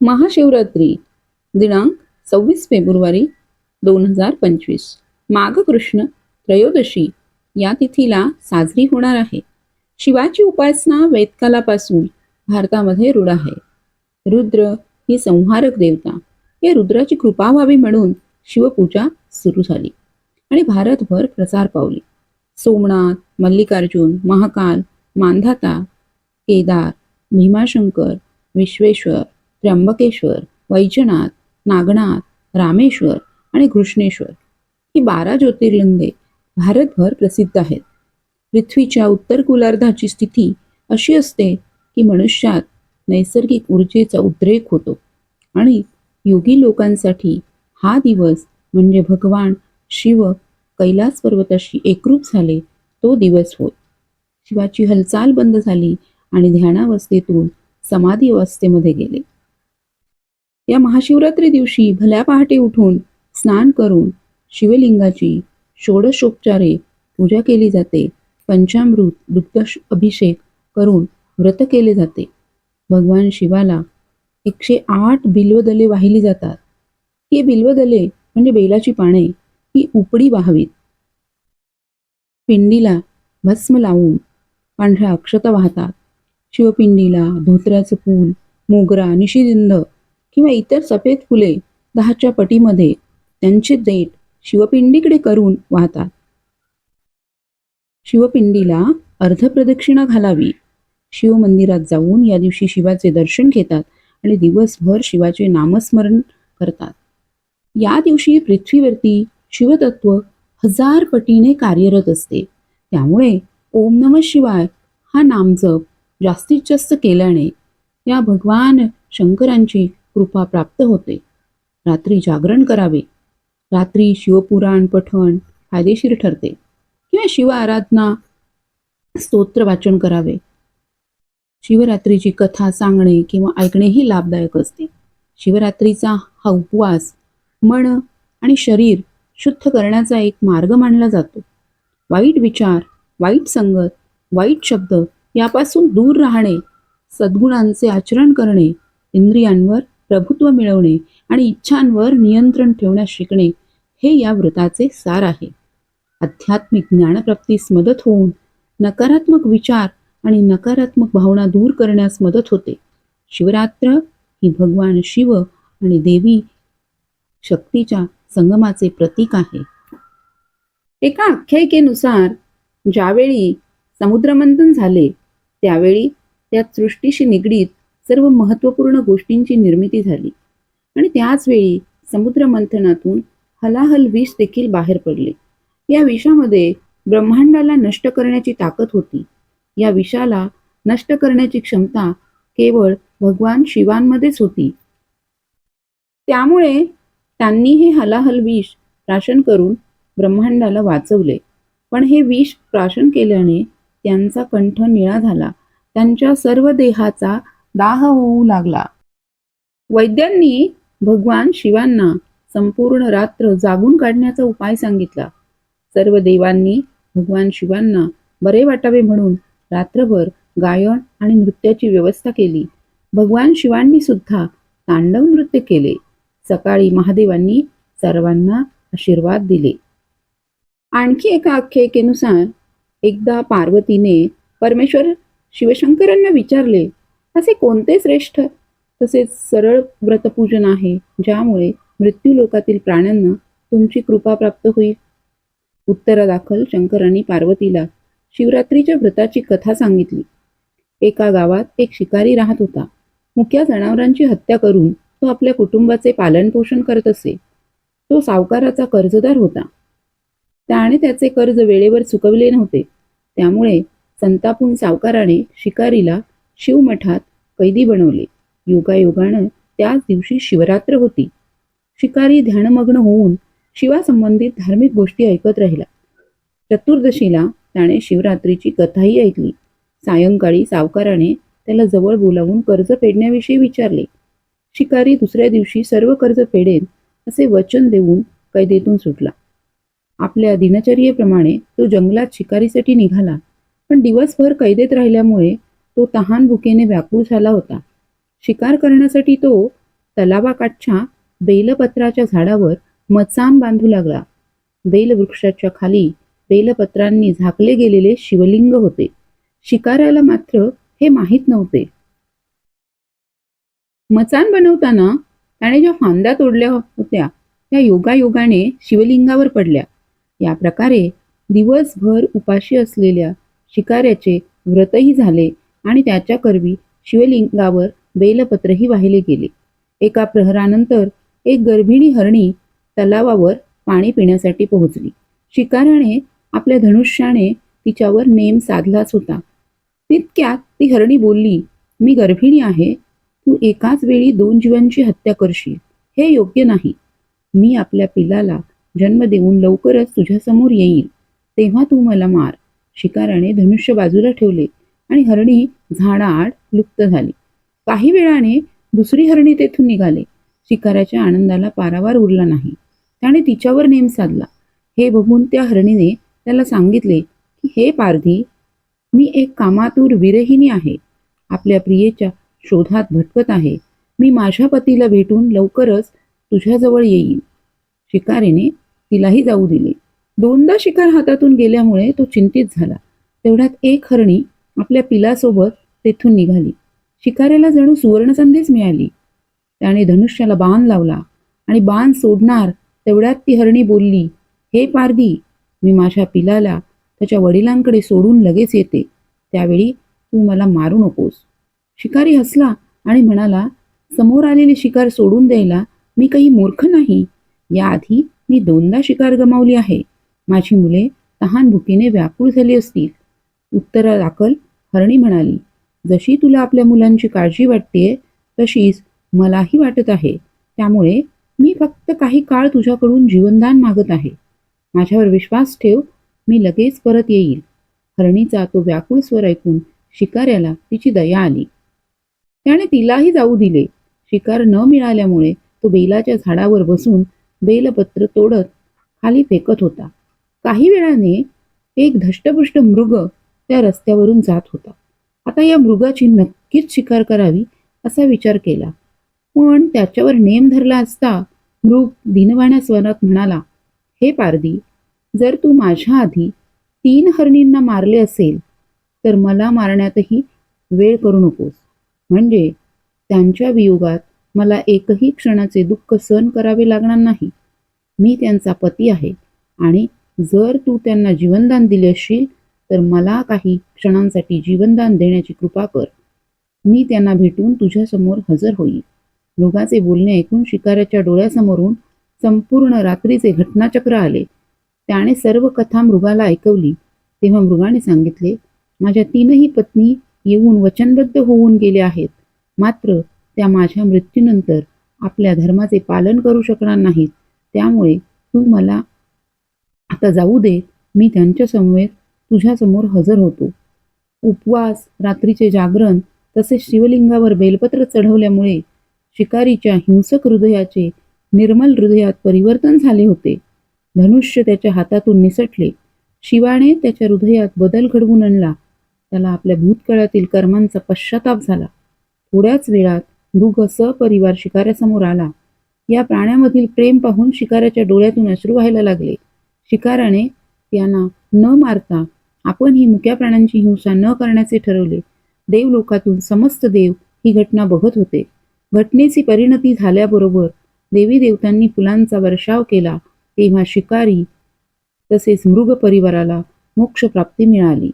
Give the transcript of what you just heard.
महाशिवरात्री दिनांक सव्वीस फेब्रुवारी दोन हजार पंचवीस. माघ कृष्ण त्रयोदशी या तिथीला साजरी होणार आहे. शिवाची उपासना वेदकालापासून भारतामध्ये रूढ आहे. रुद्र ही संहारक देवता. या रुद्राची कृपा व्हावी म्हणून शिवपूजा सुरू झाली आणि भारतभर प्रसार पावली. सोमनाथ मल्लिकार्जुन महाकाल मांधाता केदार भीमाशंकर विश्वेश्वर त्र्यंबकेश्वर वैजनाथ नागनाथ रामेश्वर आणि कृष्णेश्वर ही बारा ज्योतिर्लिंगे भारतभर प्रसिद्ध आहेत. पृथ्वीच्या उत्तर गोलार्धाची स्थिती अशी असते की मनुष्यात नैसर्गिक ऊर्जेचा उद्रेक होतो आणि योगी लोकांसाठी हा दिवस म्हणजे भगवान शिव कैलास पर्वताशी एकरूप झाले तो दिवस होत शिवाची हालचाल बंद झाली आणि ध्यानावस्थेतून समाधी अवस्थेमध्ये गेले. या महाशिवरात्री दिवशी भल्या पहाटे उठून स्नान करून शिवलिंगाची षोडशोपचारे पूजा केली जाते. पंचामृत दुग्ध अभिषेक करून व्रत केले जाते. भगवान शिवाला एकशे आठ बिल्वदले वाहिली जातात. ही बिल्वदले म्हणजे बेलाची पाने ही उपडी वाहावीत. पिंडीला भस्म लावून पांढऱ्या अक्षता वाहतात. शिवपिंडीला धोत्र्याचं फूल मोगरा निशिदिंध किंवा इतर सफेद फुले दहाच्या पटीमध्ये त्यांचे देठ शिवपिंडीकडे करून वाहतात. शिवपिंडीला अर्धप्रदक्षिणा घालावी. शिवमंदिरात जाऊन या दिवशी शिवाचे दर्शन घेतात आणि दिवसभर शिवाचे नामस्मरण करतात. या दिवशी पृथ्वीवरती शिवतत्व हजार पटीने कार्यरत असते. त्यामुळे ओम नम शिवाय हा नामजप जास्तीत जास्त केल्याने या भगवान शंकरांची कृपा प्राप्त होते. रात्री जागरण करावे. रात्री शिवपुराण पठण फायदेशीर ठरते. किंवा शिव आराधना स्तोत्र वाचन करावे. शिवरात्रीची कथा सांगणे किंवा ऐकणेही लाभदायक असते. शिवरात्रीचा हा उपवास मन आणि शरीर शुद्ध करण्याचा एक मार्ग मानला जातो. वाईट विचार वाईट संगत वाईट शब्द यापासून दूर राहणे सद्गुणांचे आचरण करणे इंद्रियांवर प्रभुत्व मिळवणे आणि इच्छांवर नियंत्रण ठेवण्यास शिकणे हे या व्रताचे सार आहे. आध्यात्मिक ज्ञानप्राप्तीस मदत होऊन नकारात्मक विचार आणि नकारात्मक भावना दूर करण्यास मदत होते. शिवरात्र ही भगवान शिव आणि देवी शक्तीच्या संगमाचे प्रतीक आहे. एका आख्यायिकेनुसार ज्यावेळी समुद्रमंथन झाले त्यावेळी त्या सृष्टीशी निगडीत सर्व महत्त्वपूर्ण गोष्टींची निर्मिती झाली. आणि त्याच वेळी समुद्रमंथनातून हलाहल विष देखील बाहेर पडले. या विषामध्ये ब्रह्मांडाला नष्ट करण्याची ताकद होती. या विषाला नष्ट करण्याची क्षमता केवळ भगवान शिवांमध्येच होती. त्यामुळे त्यांनी हे हलाहल विष प्राशन करून ब्रह्मांडाला वाचवले. पण हे विष प्राशन केल्याने त्यांचा कंठ निळा झाला. त्यांच्या सर्व देहाचा दाह होऊ लागला. वैद्यांनी भगवान शिवांना संपूर्ण रात्र जागून काढण्याचा उपाय सांगितला. सर्व देवांनी भगवान शिवांना बरे वाटावे म्हणून रात्रभर गायन आणि नृत्याची व्यवस्था केली. भगवान शिवांनी सुद्धा तांडव नृत्य केले. सकाळी महादेवांनी सर्वांना आशीर्वाद दिले. आणखी एका आख्यायिकेनुसार एकदा पार्वतीने परमेश्वर शिवशंकरांना विचारले असे कोणते श्रेष्ठ तसेच सरळ व्रतपूजन आहे ज्यामुळे मृत्यूलोकातील प्राण्यांना तुमची कृपा प्राप्त होईल. उत्तरादाखल शंकरांनी पार्वतीला शिवरात्रीच्या व्रताची कथा सांगितली. एका गावात एक शिकारी राहत होता. मुक्या जनावरांची हत्या करून तो आपल्या कुटुंबाचे पालनपोषण करत असे. तो सावकाराचा कर्जदार होता. त्याने त्याचे कर्ज वेळेवर चुकवले नव्हते. त्यामुळे संतापून सावकाराने शिकारीला शिवमठात कैदी बनवले. योगायोगानं त्याच दिवशी शिवरात्र होती. शिकारी ध्यानमग्न होऊन शिवासंबंधित धार्मिक गोष्टी ऐकत राहिला. चतुर्दशीला त्याने शिवरात्रीची कथाही ऐकली. सायंकाळी सावकाराने त्याला जवळ बोलावून कर्ज फेडण्याविषयी विचारले. शिकारी दुसऱ्या दिवशी सर्व कर्ज फेडेन असे वचन देऊन कैदेतून सुटला. आपल्या दिनचर्येप्रमाणे तो जंगलात शिकारीसाठी निघाला. पण दिवसभर कैदेत राहिल्यामुळे तो तहान भुकेने व्याकुळ झाला होता. शिकार करण्यासाठी तो तलावाकाठच्या बेलपत्राच्या झाडावर मचान बांधू लागला. बेलवृक्षाच्या खाली बेलपत्रांनी झाकले गेलेले शिवलिंग होते. शिकाऱ्याला मात्र हे माहीत नव्हते. मचान बनवताना त्याने ज्या फांद्या तोडल्या होत्या त्या योगायोगाने शिवलिंगावर पडल्या. या प्रकारे दिवसभर उपाशी असलेल्या शिकाऱ्याचे व्रतही झाले. आणि त्याच्या करवी शिवलिंगावर बेलपत्रही वाहिले गेले. एका प्रहरानंतर एक गर्भिणी हरणी तलावावर पाणी पिण्यासाठी पोहोचली. शिकाऱ्याने आपल्या धनुष्याने तिच्यावर नेम साधलाच होता. तितक्यात ती हरणी बोलली मी गर्भिणी आहे. तू एकाच वेळी दोन जीवांची हत्या करशील. हे योग्य नाही. मी आपल्या पिलाला जन्म देऊन लवकरच तुझ्यासमोर येईल. तेव्हा तू मला मार. शिकाराने धनुष्य बाजूला ठेवले. आणि हरणी झाडाआड लुप्त झाली. काही वेळाने दुसरी हरणी तेथून निघाले. शिकाऱ्याच्या आनंदाला पारावार उरला नाही. त्याने तिच्यावर नेम साधला. हे बघून त्या हरणीने त्याला सांगितले की हे पारधी मी एक कामातूर विरहिणी आहे. आपल्या प्रियेच्या शोधात भटकत आहे. मी माझ्या पतीला भेटून लवकरच तुझ्याजवळ येईन. शिकारीने तिलाही जाऊ दिले. दोनदा शिकार हातातून गेल्यामुळे तो चिंतित झाला. तेवढ्यात एक हरणी आपल्या पिलासोबत तेथून निघाली. शिकाऱ्याला जणू सुवर्णसंधीच मिळाली. त्याने धनुष्याला बाण लावला आणि बाण सोडणार तेवढ्यात ती हरणी बोलली हे पारधी मी माझ्या पिलाला त्याच्या वडिलांकडे सोडून लगेच येते. त्यावेळी तू मला मारू नकोस. शिकारी हसला आणि म्हणाला समोर आलेली शिकार सोडून द्यायला मी काही मूर्ख नाही. याआधी मी दोनदा शिकार गमावली आहे. माझी मुले तहान भुकीने व्याकुळ झाली असतील. उत्तरादाखल हरणी म्हणाली जशी तुला आपल्या मुलांची काळजी वाटते तशीच मलाही वाटत आहे. त्यामुळे मी फक्त काही काळ तुझ्याकडून जीवनदान मागत आहे. माझ्यावर विश्वास ठेव मी लगेच परत येईल हरणीचा तो व्याकुळ स्वर ऐकून शिकाऱ्याला तिची दया आली. त्याने तिलाही जाऊ दिले. शिकार न मिळाल्यामुळे तो बेलाच्या झाडावर बसून बेलपत्र तोडत खाली फेकत होता. काही वेळाने एक धष्टपुष्ट मृग त्या रस्त्यावरून जात होता. आता या मृगाची नक्कीच शिकार करावी असा विचार केला. पण त्याच्यावर नेम धरला असता मृग दिनवाण्या स्वरात म्हणाला हे पारदी जर तू माझ्या आधी तीन हरणींना मारले असेल तर मला मारण्यातही वेळ करू नकोस. म्हणजे त्यांच्या वियोगात मला एकही क्षणाचे दुःख सहन करावे लागणार नाही. मी त्यांचा पती आहे आणि जर तू त्यांना जीवनदान दिले असशील तर मला काही क्षणांसाठी जीवनदान देण्याची कृपा कर. मी त्यांना भेटून तुझ्यासमोर हजर होईल मृगाचे बोलणे ऐकून शिकाऱ्याच्या डोळ्यासमोरून संपूर्ण रात्रीचे घटनाचक्र आले. त्याने सर्व कथा मृगाला ऐकवली. तेव्हा मृगाने सांगितले माझ्या तीनही पत्नी येऊन वचनबद्ध होऊन गेल्या आहेत. मात्र त्या माझ्या मृत्यूनंतर आपल्या धर्माचे पालन करू शकणार नाहीत. त्यामुळे तू मला आता जाऊ दे. मी त्यांच्यासमवेत तुझ्यासमोर हजर होतो. उपवास रात्रीचे जागरण तसेच शिवलिंगावर बेलपत्र चढवल्यामुळे शिकारीच्या हिंसक हृदयाचे निर्मल हृदयात परिवर्तन झाले होते. धनुष्य त्याच्या हातातून निसटले. शिवाने त्याच्या हृदयात बदल घडवून आणला. त्याला आपल्या भूतकाळातील कर्मांचा पश्चाताप झाला. थोड्याच वेळात मृग सपरिवार शिकाऱ्यासमोर आला. या प्राण्यामधील प्रेम पाहून शिकाऱ्याच्या डोळ्यातून अश्रू व्हायला लागले. शिकाराने त्यांना न मारता आपण ही मुक्या प्राण्यांची हिंसा न करण्याचे ठरवले. देवलोकातून समस्त देव ही घटना बघत होते. घटनेची परिणती झाल्याबरोबर देवी देवतांनी फुलांचा वर्षाव केला तेव्हा शिकारी तसेच मृग परिवाराला मोक्षप्राप्ती मिळाली.